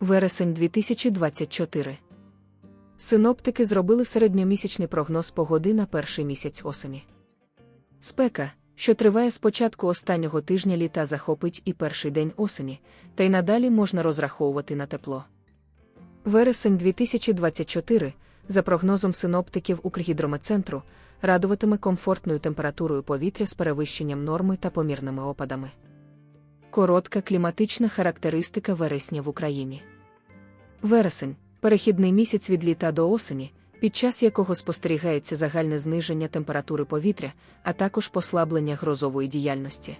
Вересень 2024. Синоптики зробили середньомісячний прогноз погоди на перший місяць осені. Спека, що триває з початку останнього тижня літа, захопить і перший день осені, та й надалі можна розраховувати на тепло. Вересень 2024, за прогнозом синоптиків Укргідрометцентру, радуватиме комфортною температурою повітря з перевищенням норми та помірними опадами. Коротка кліматична характеристика вересня в Україні. Вересень перехідний місяць від літа до осені, під час якого спостерігається загальне зниження температури повітря, а також послаблення грозової діяльності.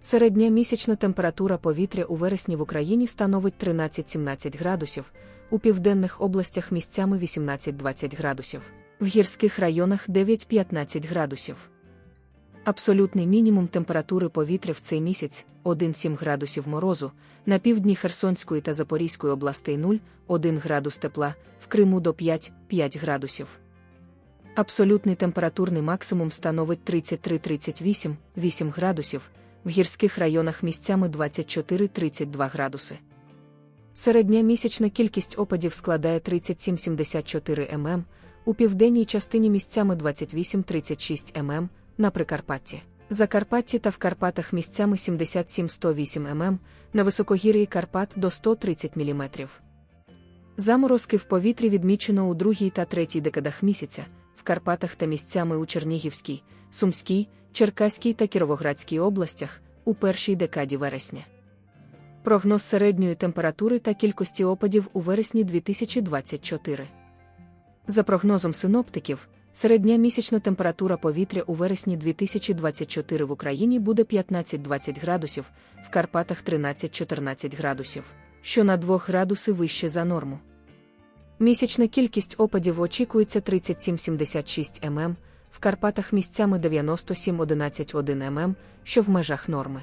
Середня місячна температура повітря у вересні в Україні становить 13-17 градусів, у південних областях місцями 18-20 градусів, в гірських районах 9-15 градусів. Абсолютний мінімум температури повітря в цей місяць 1,7 градусів морозу, на півдні Херсонської та Запорізької областей 0, 1 градус тепла, в Криму до 5, 5 градусів. Абсолютний температурний максимум становить 33-38, 8 градусів, в гірських районах місцями 24-32 градуси. Середня місячна кількість опадів складає 37-74 мм, у південній частині місцями 28-36 мм, на Прикарпатті. Закарпатті та в Карпатах місцями 77-108 мм, на високогір'ї Карпат до 130 мм. Заморозки в повітрі відмічено у другій та третій декадах місяця, в Карпатах та місцями у Чернігівській, Сумській, Черкаській та Кіровоградській областях у першій декаді вересня. Прогноз середньої температури та кількості опадів у вересні 2024. За прогнозом синоптиків, середня місячна температура повітря у вересні 2024 в Україні буде 15-20 градусів, в Карпатах 13-14 градусів, що на 2 градуси вище за норму. Місячна кількість опадів очікується 37-76 мм, в Карпатах місцями 97-11-1 мм, що в межах норми.